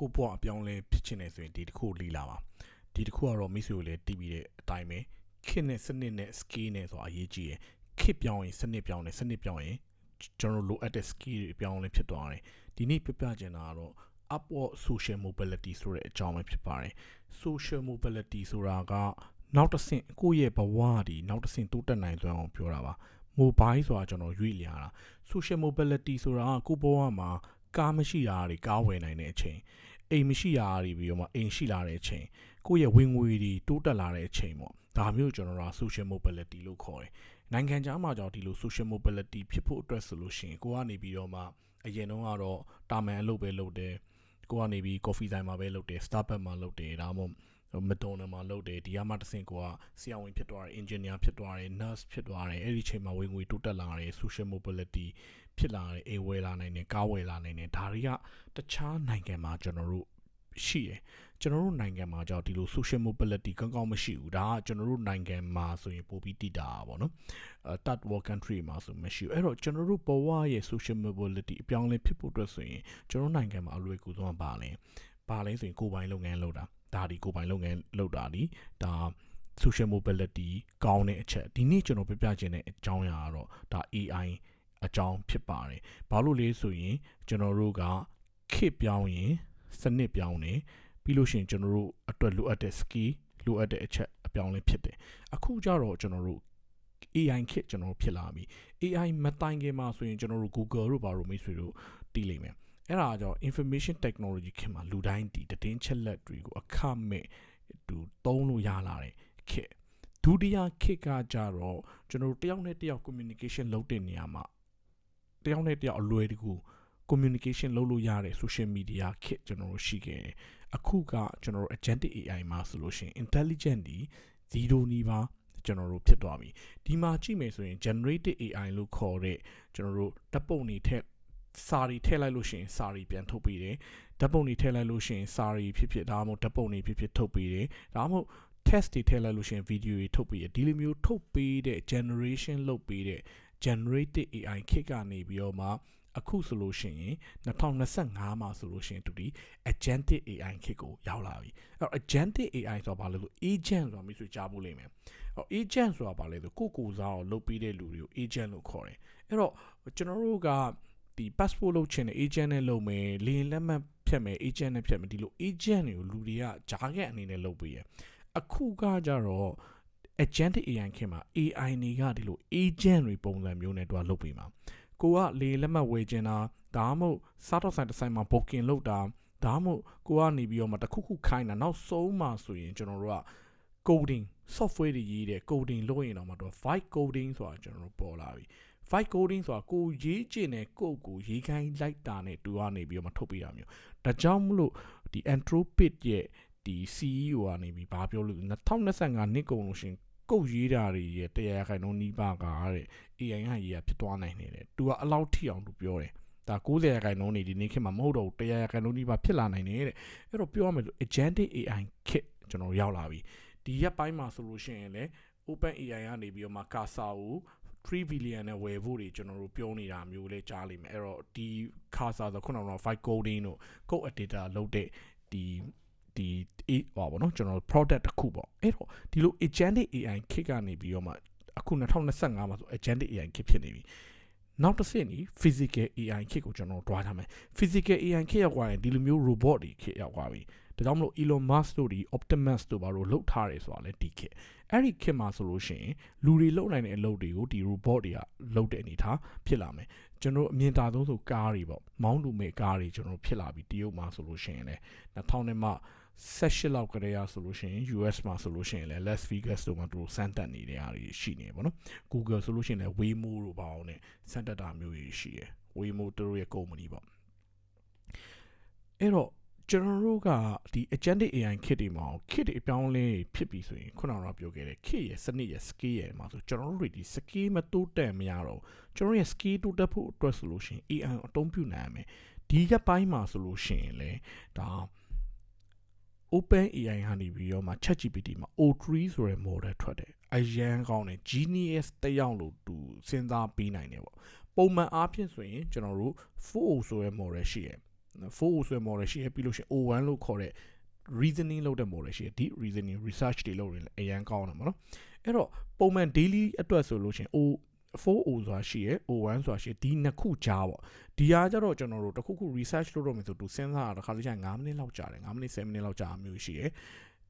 ကိုယ့်ဘဝအပြောင်းလဲဖြစ်ချင်တယ်ဆိုရင်ဒီတစ်ခုကိုလေ့လာပါဒီတစ်ခုကတော့မိတ်ဆွေကိုလည်းတီးပြီးတဲ့အတိုင်းပဲခစ်နဲ့စနစ်နဲ့ skill နဲ့ဆိုတာအရေးကြီးရယ်ခစ်ပြောင်းရင်စနစ်ပြောင်းတယ်စနစ်ပြောင်းရင်ကျွန်တော်တို့လိုအပ်တဲ့ skill တွေပြောင်းလဲဖြစ်သွားတယ်ဒီနေ့ပြပြချင်တာကတော့ upward social mobility ဆိုတဲ့အကြောင်းပဲဖြစ်ပါတယ် social mobility ဆိုတာကနောက်တစ်ဆင့်ကိုယ့်ရဲ့ဘဝဒီနောက်တစ်ဆင့်တိုးတက်နိုင်စွမ်းအောင်ပြောတာပါ mobile ဆိုတာကျွန်တော်ရွေ့လျာတာ social mobility ဆိုတာကကိုယ့်ဘဝမှာ ကားမရှိတာတွေကားဝယ်နိုင်တဲ့အချိန်အိမ်မရှိတာတွေပြီးတော့မှအိမ်ရှိလာတဲ့အချိန်ကိုယ့်ရဲ့ဝင်ငွေတွေတိုးတက်လာတဲ့အချိန်ပေါ့ဒါမျိုးကျွန်တော်တို့က social mobility လို့ခေါ်တယ်နိုင်ငံခြားမှာကြောင့်ဒီလို social mobility ဖြစ်ဖို့အတွက်ဆိုလို့ရှိရင်ကိုကနေပြီးတော့မှအရင်တော့ကတော့တာမန်အလုပ်ပဲလုပ်တယ်ကိုကနေပြီး coffee ဆိုင်မှာပဲလုပ်တယ် Starbucks မှာလုပ်တယ်ဒါမှမဟုတ်မတော်နမှာလုပ်တယ်ဒီကမှတဆင့်ကိုကဆရာဝန်ဖြစ်သွားတယ် engineer ဖြစ်သွားတယ် nurse ဖြစ်သွားတယ်အဲ့ဒီချိန်မှာဝင်ငွေတိုးတက်လာတယ် social mobility ဖြစ်လာတယ်အိမ်ဝယ်လာနိုင်တယ်ကားဝယ်လာနိုင်တယ်ဒါတွေကတခြားနိုင်ငံမှာကျွန်တော်တို့ရှိတယ်ကျွန်တော်တို့နိုင်ငံမှာကြောင့်ဒီလို social mobility ကောင်းကောင်းမရှိဘူးဒါကကျွန်တော်တို့နိုင်ငံမှာဆိုရင်ပိုပြီးတည်တာပါเนาะအဲ third world country မှာဆိုမရှိဘူးအဲ့တော့ကျွန်တော်တို့ဘဝရဲ့ social mobility အပြောင်းလဲဖြစ်ဖို့အတွက်ဆိုရင်ကျွန်တော်နိုင်ငံမှာအလွယ်ကူဆုံးပါလဲပါလဲဆိုရင်ကိုယ်ပိုင်လုပ်ငန်းလုပ်တာဒါဒီကိုယ်ပိုင်လုပ်ငန်းလုပ်တာဒီဒါ social mobility ကောင်းတဲ့အချက်ဒီနေ့ကျွန်တော်ပြပြချင်တဲ့အကြောင်းအရာကတော့ဒါ AI အကြောင်းဖြစ်ပါတယ်ဘာလို့လဲဆိုရင်ကျွန်တော်တို့ကခေတ်ပြောင်းရင်စနစ်ပြောင်းနေပြီးလို့ရှိရင်ကျွန်တော်တို့အတွက်လိုအပ်တဲ့ skill လိုအပ်တဲ့အချက်အပြောင်းလဲဖြစ်တယ်အခုကျတော့ကျွန်တော်တို့ AI ခေတ်ကျွန်တော်တို့ဖြစ်လာပြီ AI မတိုင်ခင်မှာဆိုရင်ကျွန်တော်တို့ Google တို့ဘာလို့မိတ်ဆွေတို့တီးလိမ့်မယ်အဲ့ဒါကြောင့် information technology ခေတ်မှာလူတိုင်းဒီတည်င်းချက်လက်တွေကိုအခမဲ့သူသုံးလို့ရလာတယ်ခေတ်ဒုတိယခေတ်ကကြတော့ကျွန်တော်တို့တယောက်နဲ့တယောက် communication လုပ်တဲ့နေရာမှာ တယောက်နဲ့တယောက်အလွယ်တကူ communication လုပ်လို့ရတဲ့ social media ခေတ်ကျွန်တော်တို့ရှိခဲ့တယ်အခုကကျွန်တော်တို့ agentic AI မှာဆိုလို့ရှိရင် intelligent ဒီ0နီးပါးကျွန်တော်တို့ဖြစ်သွားပြီဒီမှာကြည့်မယ်ဆိုရင် generated AI လို့ခေါ်တဲ့ကျွန်တော်တို့ဓာတ်ပုံတွေထက်စာရီထည့်လိုက်လို့ရှိရင်စာရီပြန်ထုတ်ပေးတယ်ဓာတ်ပုံတွေထည့်လိုက်လို့ရှိရင်စာရီဖြစ်ဖြစ်ဒါမှမဟုတ်ဓာတ်ပုံတွေဖြစ်ဖြစ်ထုတ်ပေးတယ်ဒါမှမဟုတ် test တွေထည့်လိုက်လို့ရှိရင် video တွေထုတ်ပေးတယ်ဒီလိုမျိုးထုတ်ပေးတဲ့ generation လုပ်ပေးတဲ့ generated AI ခေတ်ကနေပြီးတော့မှအခုဆိုလို့ရှိရင်2025မှာဆိုလို့ရှိရင်သူဒီ agentic AI ခေတ်ကိုရောက်လာပြီအဲ့တော့ agentic AI ဆိုတာဘာလဲဆို agent ဆိုတာမျိုးဆိုကြားဖို့လိမ့်မယ်အဲ့ agent ဆိုတာဘာလဲဆိုကိုကိုစားအောင်လုပ်ပေးတဲ့လူတွေကို agent လို့ခေါ်တယ်အဲ့တော့ကျွန်တော်တို့ကဒီ passport လုပ်ချင်တဲ့ agent နဲ့လုပ်မယ်လေရင်လက်မှတ်ဖြတ်မယ် agent နဲ့ဖြတ်မယ်ဒီလို agent တွေကိုလူတွေကဂျားကက်အနေနဲ့လုပ်ပေးရအခုကကြတော့ agentic AI ခင်မှာ AI တွေကဒီလို agent တွေပုံစံမျိုးနဲ့တွားလုပ်ပေးမှာကိုကလေလက်မှတ်ဝယ်ချင်တာဒါမှမဟုတ်စားတော့ဆိုင်တစ်ဆိုင်မှာ booking လုပ်တာဒါမှမဟုတ်ကိုကနေပြီးတော့မှတခုခုခိုင်းတာနောက်ဆုံးမှဆိုရင်ကျွန်တော်တို့က coding software တွေရေးတယ် coding လုပ်ရင်တော့မှတော့ vibe coding ဆိုတာကျွန်တော်တို့ပေါ်လာပြီ vibe coding ဆိုတာကိုရေးချင်တဲ့ code ကိုရေးခိုင်းလိုက်တာနဲ့တူကနေပြီးတော့မှထုတ်ပေးတာမျိုးဒါကြောင့်မလို့ဒီ Anthropic ရဲ့ဒီ CEO ကနေပြီးဘာပြောလို့2025နှစ်ကုန်လို့ရှင် ကုတ်ရေးတာတွေရဲ့တရားရခိုင်နှုန်းနီးပါးကတဲ့ AI ကရေးရဖြစ်သွားနိုင်နေတယ်။ तू ကအလောက်ထိအောင်သူပြောတယ်။ဒါ90ရာခိုင်နှုန်းနေဒီနေ့ခေတ်မှာမဟုတ်တော့ဘူး100ရာခိုင်နှုန်းနီးပါးဖြစ်လာနိုင်တယ်တဲ့။အဲ့တော့ပြောရမယ်ဆို agentic AI ခေတ်ကျွန်တော်ရောက်လာပြီ။ဒီရက်ပိုင်းမှာဆိုလို့ရှိရင်လည်း Open AI ကနေပြီးတော့မှ Casa ကို3 billion နဲ့ဝယ်ဖို့တွေကျွန်တော်တို့ပြောနေတာမျိုးလဲကြားလိမ့်မယ်အဲ့တော့ဒီ Casa ဆိုခုနကတော့5 coding တို့ code editor လုပ်တဲ့ဒီ ဒီအေးပါဗောနော်ကျွန်တော် product တစ်ခုပေါ့အဲ့တော့ဒီလို agentic AI ခစ်ကနေပြီးတော့မှအခု2025မှာဆို agentic AI ခစ်ဖြစ်နေပြီနောက်တစ်ဆင့်ဒီ physical AI ခစ်ကိုကျွန်တော်တွားထားမယ် physical AI ခစ်ရောက်သွားရင်ဒီလိုမျိုး robot တွေခစ်ရောက်သွားပြီဒါကြောင့်မလို့ Elon Musk တို့ဒီ Optimus တို့ဘာလို့လှုပ်ထားတယ်ဆိုတာလဲဒီခစ်အဲ့ဒီခစ်မှာဆိုလို့ရှိရင်လူတွေလှုပ်နိုင်တဲ့အလုပ်တွေကိုဒီ robot တွေကလှုပ်တဲ့အနေထားဖြစ်လာမယ်ကျွန်တော်အမြင်သာဆုံးဆိုကားတွေပေါ့မောင်းလူမဲ့ကားတွေကျွန်တော်ဖြစ်လာပြီတရုတ်မှာဆိုလို့ရှိရင်လည်း2000နဲ့မှ 18လောက်ကတည်းကဆိုလို့ရှိရင် US မှာဆိုလို့ရှိရင်လည်း Las Vegas တို့မှာသူတို့စမ်းတက်နေတဲ့အားတွေရှိနေပါတော့ Google ဆိုလို့ရှိရင်လည်း Waymo တို့ပါအောင်နဲ့စမ်းတက်တာမျိုးကြီးရှိရယ် Waymo တို့ရဲ့ company ပေါ့အဲ့တော့ကျွန်တော်တို့ကဒီ agentic AI kit တွေမှာ kit တွေအပြောင်းလဲဖြစ်ပြီဆိုရင်ခုနကတော့ပြောခဲ့တယ် kit ရဲ့စနစ်ရဲ့ scale ရဲ့မှာဆိုကျွန်တော်တို့တွေဒီ scale မတိုးတက်မရတော့ကျွန်တော်ရဲ့ scale တိုးတက်ဖို့အတွက်ဆိုလို့ရှိရင် AI အသုံးပြုနိုင်ရမယ်ဒီကပိုင်းမှာဆိုလို့ရှိရင်လေဒါ Open AI ဟာနေပြီးတော့မှ ChatGPT မှာ O3 ဆိုတဲ့ model ထွက်တယ်အရန်ကောင်းတယ် genius တယောက်လို့သူစဉ်းစားပေးနိုင်တယ်ပေါ့ပုံမှန်အားဖြင့်ဆိုရင်ကျွန်တော်တို့4ဆိုတဲ့ model ရှိရယ် 4O ဆိုတဲ့ model ရှိရပြီးလို့ရှိရင် O1 လို့ခေါ်တဲ့ reasoning လုပ်တဲ့ model ရှိရ deep reasoning research တွေလုပ်ရင်လည်းအရန်ကောင်းတယ်ပေါ့နော်အဲ့တော့ပုံမှန် daily အတွက်ဆိုလို့ရှိရင် O 4O ဆိုတာရှိရ O1 ဆိုတာရှိရဒီနှစ်ခုကြားပေါ့ဒီဟာကြတော့ကျွန်တော်တို့တခုခု research လုပ်တော့မယ်ဆိုသူစဉ်းစားတာတစ်ခါတည်းကျ9မိနစ်လောက်ကြာတယ်9မိနစ်10မိနစ်လောက်ကြာမျိုးရှိရ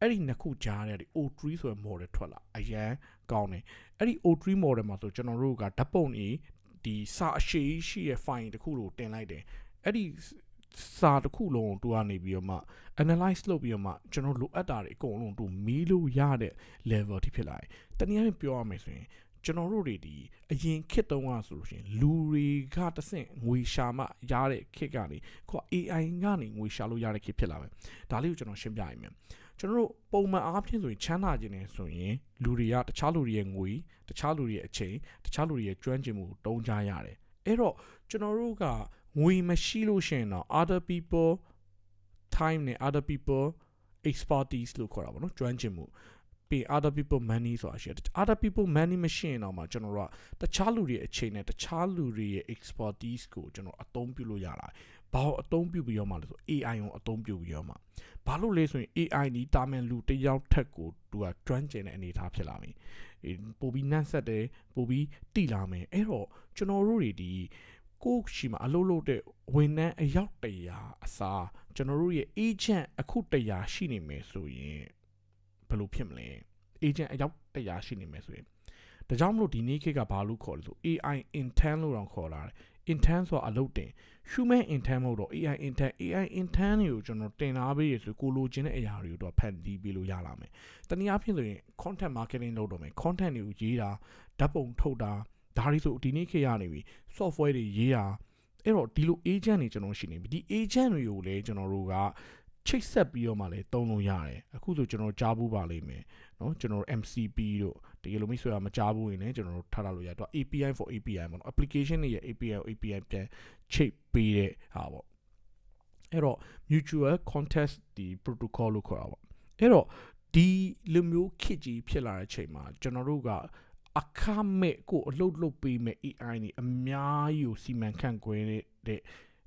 အဲ့ဒီနှစ်ခုကြားတဲ့ဒီ O3 ဆိုတဲ့ model ထွက်လာအရန်ကောင်းတယ်အဲ့ဒီ O3 model မှာဆိုကျွန်တော်တို့ကဓာတ်ပုံတွေဒီစာအရှိရှိရဲ့ file တခုကိုတင်လိုက်တယ်အဲ့ဒီစာတစ်ခုလုံးကိုတူကနေပြီးတော့မှ analyze လုပ်ပြီးတော့မှကျွန်တော်လိုအပ်တာတွေအကုန်လုံးတူမီးလို့ရတဲ့ level ထိဖြစ်လာတယ်။တနည်းအားဖြင့်ပြောရမယ်ဆိုရင် ကျွန်တော်တို့တွေဒီအရင်ခေတ်တုန်းကဆိုလို့ရှိရင်လူတွေကတဆင့်ငွေရှာမှရတဲ့ခေတ်ကနေခု AI ကနေငွေရှာလို့ရတဲ့ခေတ်ဖြစ်လာမယ်။ဒါလေးကိုကျွန်တော်ရှင်းပြရမယ်။ကျွန်တော်တို့ပုံမှန်အားဖြင့်ဆိုရင်ချမ်းသာခြင်းနေဆိုရင်လူတွေကတခြားလူတွေရဲ့ငွေတခြားလူတွေရဲ့အချိန်တခြားလူတွေရဲ့ကျွမ်းကျင်မှုကိုတုံးကြရတယ်။အဲ့တော့ကျွန်တော်တို့ကငွေမရှိလို့ရှိရင်တော့ other people time နဲ့ other people expertise လို့ခေါ်တာပေါ့နော်ကျွမ်းကျင်မှု ပြီး other people money ဆိုတာရှိတယ် other people money မရှိရင်တော့မှကျွန်တော်တို့ကတခြားလူတွေအချိန်နဲ့တခြားလူတွေရဲ့ expertise ကိုကျွန်တော်အသုံးပြုလို့ရလာဘာလို့အသုံးပြုပြီးတော့မှလဲဆို AI ကိုအသုံးပြုပြီးတော့မှဘာလို့လဲဆိုရင် AI ဒီတာမန်လူတစ်ယောက်ထက်ကိုသူကကျွမ်းကျင်တဲ့အနေအထားဖြစ်လာပြီပို့ပြီးနှက်ဆက်တယ်ပို့ပြီးတိလာမယ်အဲ့တော့ကျွန်တော်တို့တွေဒီကိုရှိမှာအလုပ်လုပ်တဲ့ဝန်ထမ်းအယောက်တရာအစားကျွန်တော်တို့ရဲ့ agent အခုတရာရှိနေမယ်ဆိုရင် ဘယ်လိုဖြစ်မလဲ agent အယောက်တရာရှိနေမယ်ဆိုရင်ဒါကြောင့်မလို့ဒီနေ့ခေတ်ကဘာလို့ခေါ်လဲဆို AI intern လို့တော့ခေါ်လာတယ် intern ဆိုတာအလုပ်တင် human intern မဟုတ်တော့ AI intern AI intern တွေကိုကျွန်တော်တင်ထားပေးရဆိုကိုလိုချင်တဲ့အရာတွေကိုတော့ဖန်တီးပေးလို့ရလာမယ်။တနည်းအားဖြင့်ဆိုရင် content marketing လုပ်တော့မယ် content တွေကိုရေးတာဓာတ်ပုံထုတ်တာဒါတွေဆိုဒီနေ့ခေတ်ရနေပြီ software တွေရေးတာအဲ့တော့ဒီလို agent တွေကျွန်တော်ရှိနေပြီဒီ agent တွေကိုလည်းကျွန်တော်တို့က ချိတ်ဆက်ပြီးတော့မှလည်းသုံးလို့ရတယ်အခုဆိုကျွန်တော်ကြားဘူးပါလိမ့်မယ်เนาะကျွန်တော် MCP တို့တကယ်လို့မိတ်ဆွေကမကြားဘူးရင်လည်းကျွန်တော်တို့ထားထားလို့ရတော့ API for API ပေါ့နော် application တွေရဲ့ API ကို API ပြန်ချိတ်ပေးတဲ့ဟာပေါ့အဲ့တော့ mutual contest ဒီ protocol လို့ခေါ်တာပေါ့အဲ့တော့ဒီလိုမျိုးခစ်ကြီးဖြစ်လာတဲ့အချိန်မှာကျွန်တော်တို့ကအခမဲ့ကိုအလုတ်လုတ်ပေးမဲ့ AI นี่အများကြီးကိုစီမံခန့်ခွဲတဲ့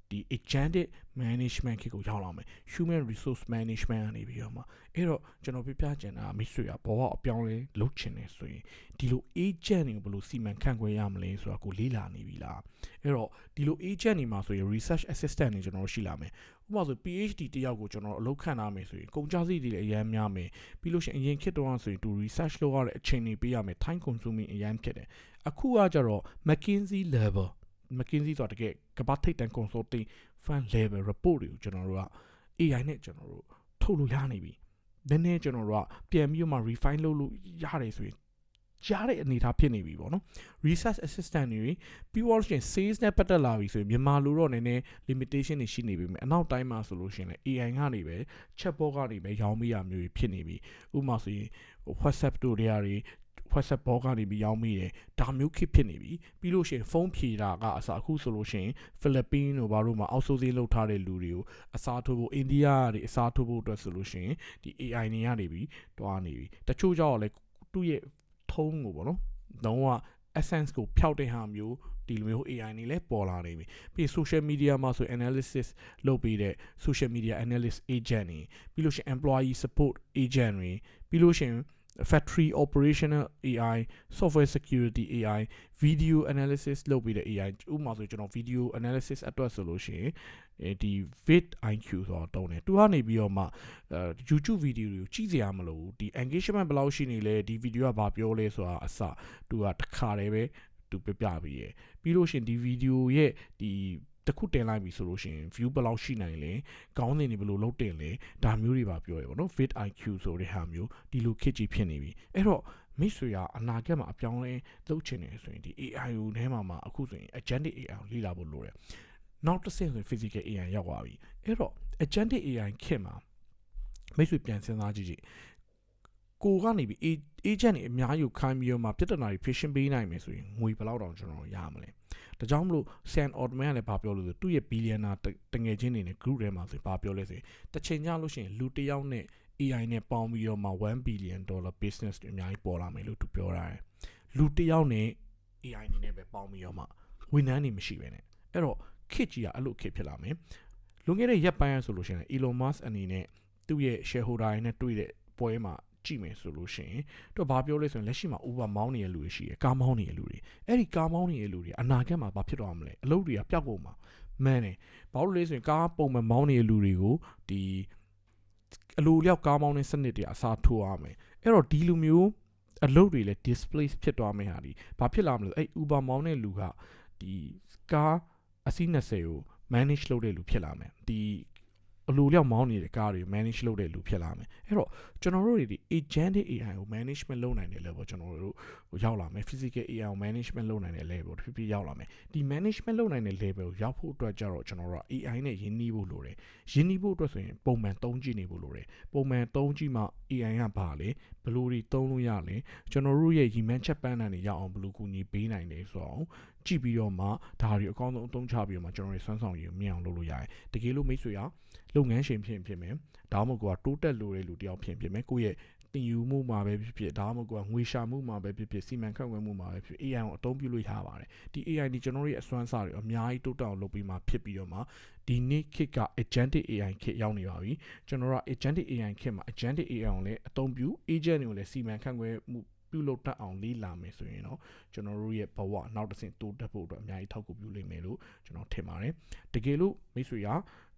ဒီ agentic management ခေတ်ကိုရောက်လာမယ် human resource management ကနေပြီးတော့မှအဲ့တော့ကျွန်တော်ပြပြချင်တာမိတ်ဆွေကဘောကအပြောင်းလဲလုပ်ချင်နေဆိုရင်ဒီလို agent တွေကိုဘယ်လိုစီမံခန့်ခွဲရမလဲဆိုတာကိုလေ့လာနေပြီလားအဲ့တော့ဒီလို agent တွေမှာဆိုရင် research assistant တွေကျွန်တော်ရှိလာမယ်ဥပမာဆို PhD တယောက်ကိုကျွန်တော်အလုပ်ခန့်ထားမယ်ဆိုရင်ကုန်ကြစည်တွေလည်းအများများမယ်ပြီးလို့ရှိရင်အရင်ခေတ်တုန်းကဆိုရင်သူ research လုပ်ရတဲ့အချိန်တွေပေးရမယ် time consuming အများဖြစ်တယ်အခုကကျတော့ McKinsey level McKinsey ဆိုတာတကယ်ကမ္ဘာထိပ်တန်း consulting fan level report တွေကိုကျွန်တော်တို့က AI နဲ့ကျွန်တော်တို့ထုတ်လို့ရနေပြီနည်းနည်းကျွန်တော်တို့ကပြန်ပြီးမှ refine လုပ်လို့ရတယ်ဆိုရင်ကြားတဲ့အနေအထားဖြစ်နေပြီပေါ့နော် research assistant တွေပြီးတော့ရှင် sales နဲ့ပတ်သက်လာပြီဆိုရင်မြန်မာလိုတော့နည်းနည်း limitation တွေရှိနေပြီမယ်အနောက်တိုင်းမှာဆိုလို့ရှိရင်လည်း AI ကနေပဲ chatbot ကနေပဲရောင်းမိရမျိုးဖြစ်နေပြီဥပမာဆိုရင် WhatsApp တို့တွေ WhatsApp ဘောကနေပြီးရောင်းမိတယ်ဒါမျိုးခစ်ဖြစ်နေပြီပြီးလို့ရှိရင်ဖုန်းဖြေတာကအစားအခုဆိုလို့ရှိရင်ဖိလစ်ပင်းတို့ဘာလို့မှအောက်ဆိုးသေးလောက်ထားတဲ့လူတွေကိုအစားထိုးဖို့အိန္ဒိယကနေအစားထိုးဖို့အတွက်ဆိုလို့ရှိရင်ဒီ AI နေရနေပြီတွားနေပြီတချို့ကြောက်လည်းသူ့ရဲ့ထုံးကိုပေါ့နော်လုံးဝ essence ကိုဖျောက်တဲ့ဟာမျိုးဒီလိုမျိုး AI နေလဲပေါ်လာနေပြီပြီး social media မှာဆို analysis လုပ်ပြီးတဲ့ social media analyst agent တွေပြီးလို့ရှိရင် employee support agent တွေပြီးလို့ရှိရင် factory operational AI software security AI video analysis လုပ်ပြီးတဲ့ AI ဥပမာဆိုကျွန်တော် video analysis အတွက်ဆိုလို့ရှိရင်အဲဒီ vid IQ ဆိုတော့တုံးတယ်သူကနေပြီးတော့မှအဲ YouTube video တွေကိုကြည့်စရာမလိုဘူးဒီ engagement ဘယ်လောက်ရှိနေလဲဒီ video ကဘာပြောလဲဆိုတာအစသူကတစ်ခါတည်းပဲသူပြပြပြီးရယ်ပြီးလို့ရှိရင်ဒီ video ရဲ့ဒီ တခုတင်လိုက်ပြီဆိုလို့ရှိရင် view ဘယ်လောက်ရှိနိုင်လဲကောင်းနေနေဘယ်လိုလုပ်တင်လဲဒါမျိုးတွေပါပြောရပါတော့ fit IQ ဆိုတဲ့ဟာမျိုးဒီလိုခစ်ကြီးဖြစ်နေပြီအဲ့တော့မိတ်ဆွေကအနာဂတ်မှာအပြောင်းလဲလုပ်ချင်နေဆိုရင်ဒီ AI ကိုထဲမှာမှာအခုဆိုရင် agentic AI ကိုလေ့လာဖို့လိုတယ်နောက်တစ်ဆင့်ဆိုရင် physical AI ရောက်သွားပြီအဲ့တော့ agentic AI ခင်မှာမိတ်ဆွေပြန်စဉ်းစားကြည့်ကြည့်ကိုကနေပြီး agent တွေအများကြီးခိုင်းပြီးတော့မှပြဿနာတွေ patient ပေးနိုင်မယ်ဆိုရင်ငွေဘယ်လောက်တောင်ကျွန်တော်ရမလဲ ဒါကြောင့်မလို့ San Altman ကလည်းဘာပြောလို့ဆိုသူ့ရဲ့ billionaire တငယ်ချင်းတွေနဲ့ group ထဲမှာဆိုဘာပြောလဲဆိုရင်တစ်ချိန်ကြလို့ရှိရင်လူတစ်ယောက်နဲ့ AI နဲ့ပေါင်းပြီးတော့မှ1 billion dollar business တွေအများကြီးပေါ်လာမယ်လို့သူပြောတာတယ်လူတစ်ယောက်နဲ့ AI အနေနဲ့ပဲပေါင်းပြီးတော့မှဝန်ထမ်းတွေမရှိပဲနဲ့အဲ့တော့ခစ်ကြီးကအဲ့လိုခစ်ဖြစ်လာမယ်လွန်ခဲ့တဲ့ရက်ပိုင်းရဆိုလို့ရှိရင် Elon Musk အနေနဲ့သူ့ရဲ့ shareholder တွေနဲ့တွေ့တဲ့ပွဲမှာ ကြည့်မယ်ဆိုလို့ရှိရင်သူကဘာပြောလဲဆိုရင်လက်ရှိမှာ Uber မောင်းနေတဲ့လူတွေရှိတယ်ကားမောင်းနေတဲ့လူတွေအဲ့ဒီကားမောင်းနေတဲ့လူတွေအနာဂတ်မှာဘာဖြစ်တော့မလဲအလုပ်တွေကပျောက်ကုန်မှာမှန်တယ်ဘာလို့လဲဆိုရင်ကားပုံမှန်မောင်းနေတဲ့လူတွေကိုဒီအလိုလျောက်ကားမောင်းတဲ့စနစ်တွေအစားထိုးရမယ်အဲ့တော့ဒီလူမျိုးအလုပ်တွေလည်း displace ဖြစ်သွားမယ်ဟာဒီဘာဖြစ်လာမလဲအဲ့ Uber မောင်းတဲ့လူကဒီကားအစီး20ကို manage လုပ်တဲ့လူဖြစ်လာမယ်ဒီ အလိုလျောက်မောင်းနေတဲ့ကားတွေ manage လုပ်တဲ့လူဖြစ်လာမယ်အဲ့တော့ကျွန်တော်တို့တွေဒီ agentic AI ကို management လုပ်နိုင်တဲ့ level ကျွန်တော်တို့ရောက်လာမယ် physical AI ကို management လုပ်နိုင်တဲ့ level တစ်ဖြစ်ဖြစ်ရောက်လာမယ်ဒီ management လုပ်နိုင်တဲ့ level ကိုရောက်ဖို့အတွက်ကြတော့ကျွန်တော်တို့က AI နဲ့ယဉ်နှီးဖို့လိုတယ်ယဉ်နှီးဖို့အတွက်ဆိုရင်ပုံမှန်သုံးကြည့်နေဖို့လိုတယ်ပုံမှန်သုံးကြည့်မှ AI ကဘာလဲဘယ်လိုတွေသုံးလို့ရလဲကျွန်တော်တို့ရဲ့ရည်မှန်းချက်ပန်းတန်တွေရအောင်ဘယ်လိုကူညီပေးနိုင်လဲဆိုတော့ ကြည့်ပြီးတော့မှဒါတွေအကောင်းဆုံးအသုံးချပြီးတော့မှကျွန်တော်တို့ဆွမ်းဆောင်ရည်ကိုမြင်အောင်လုပ်လို့ရတယ်တကယ်လို့မိတ်ဆွေကလုပ်ငန်းရှင်ဖြစ်ဖြစ်မယ်ဒါမှမဟုတ်ကတိုးတက်လို့တဲ့လူတယောက်ဖြစ်ဖြစ်မယ်ကိုယ့်ရဲ့တင်ယူမှုမှာပဲဖြစ်ဖြစ်ဒါမှမဟုတ်ကငွေရှာမှုမှာပဲဖြစ်ဖြစ်စီမံခန့်ခွဲမှုမှာပဲဖြစ် AI ကိုအသုံးပြုလို့ရပါတယ်ဒီ AI ဒီကျွန်တော်တို့ရဲ့အစွမ်းစားတွေအများကြီးတိုးတက်အောင်လုပ်ပြီးမှဖြစ်ပြီးတော့မှဒီနေ့ခေတ်က agentic AI ခေတ်ရောက်နေပါပြီကျွန်တော်တို့က agentic AI ခေတ်မှာ agentic AI ကိုလည်းအသုံးပြု agent တွေကိုလည်းစီမံခန့်ခွဲမှု ပြုလုပ်တတ်အောင်လေးလာမယ်ဆိုရင်တော့ကျွန်တော်တို့ရဲ့ဘဝနောက်တစ်ဆင့်တိုးတက်ဖို့အတွက်အများကြီးထောက်ကူပြုလိမ့်မယ်လို့ကျွန်တော်ထင်ပါတယ်တကယ်လို့မိတ်ဆွေက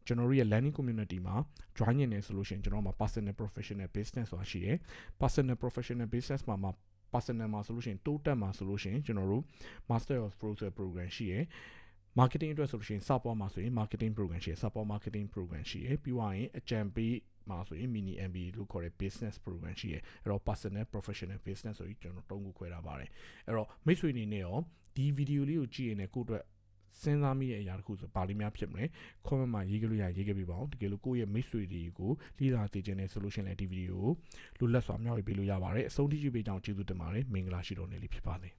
ကျွန်တော်တို့ရဲ့ learning community မှာ join နေတယ်ဆိုလို့ရှိရင်ကျွန်တော်မှာ personal professional business ဆိုတာရှိတယ် personal professional business မှာမှာ personal မှာဆိုလို့ရှိရင်တိုးတက်မှာဆိုလို့ရှိရင်ကျွန်တော်တို့ master of process program ရှိရယ် marketing အတွက်ဆိုလို့ရှိရင် support မှာဆိုရင် marketing program ရှိရယ် support marketing program ရှိရယ်ပြီးသွားရင်အကြံပေး မှာဆိုရင် mini MBA လို့ခေါ်တဲ့ business program ရှိရယ်အဲ့တော့ personal professional business ဆိုပြီးကျွန်တော်တုံးခုခွဲထားပါတယ်အဲ့တော့မိတ်ဆွေအနေနဲ့ရောဒီဗီဒီယိုလေးကိုကြည့်ရင်လည်းကိုယ့်အတွက်စဉ်းစားမိတဲ့အရာတစ်ခုဆိုပါလိမ့်များဖြစ်မလဲ comment မှာရေးကြလို့ရရေးခဲ့ပြပါအောင်တကယ်လို့ကိုယ့်ရဲ့မိတ်ဆွေတွေကိုလိလာသိခြင်းနဲ့ solution လည်းဒီဗီဒီယိုကိုလူလက်စွာမျှဝေပေးလို့ရပါတယ်အဆုံးထိကြည့်ပေးကြအောင်ကျေးဇူးတင်ပါတယ်မင်္ဂလာရှိတော်နေလေးဖြစ်ပါစေ